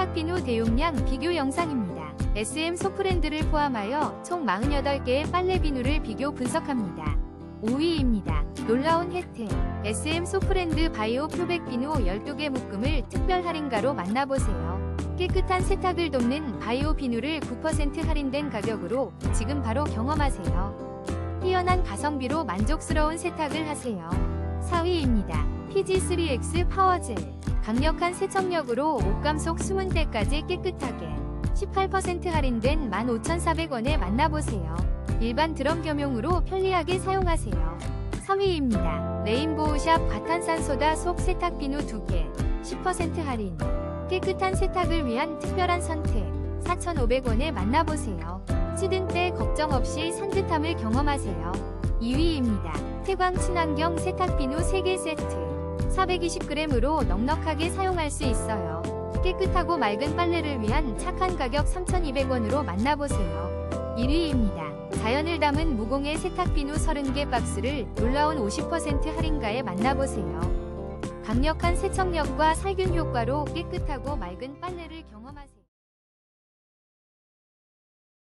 세탁비누 대용량 비교 영상입니다. SM 소프랜드를 포함하여 총 48개의 빨래 비누를 비교 분석합니다. 5위입니다. 놀라운 혜택. SM 소프랜드 바이오 표백 비누 12개 묶음을 특별 할인가로 만나보세요. 깨끗한 세탁을 돕는 바이오 비누를 9% 할인된 가격으로 지금 바로 경험하세요. 뛰어난 가성비로 만족스러운 세탁을 하세요. 4위입니다. PG3X 파워젤. 강력한 세척력으로 옷감 속 숨은 때까지 깨끗하게 18% 할인된 15,400원에 만나보세요. 일반 드럼 겸용으로 편리하게 사용하세요. 3위입니다. 레인보우샵 과탄산소다 속 세탁 비누 2개 10% 할인. 깨끗한 세탁을 위한 특별한 선택 4,500원에 만나보세요. 찌든 때 걱정 없이 산뜻함을 경험하세요. 2위입니다. 태광 친환경 세탁 비누 3개 세트 420g으로 넉넉하게 사용할 수 있어요. 깨끗하고 맑은 빨래를 위한 착한 가격 3,200원으로 만나보세요. 1위입니다. 자연을 담은 무공해 세탁 비누 30개 박스를 놀라운 50% 할인가에 만나보세요. 강력한 세척력과 살균 효과로 깨끗하고 맑은 빨래를 경험하세요.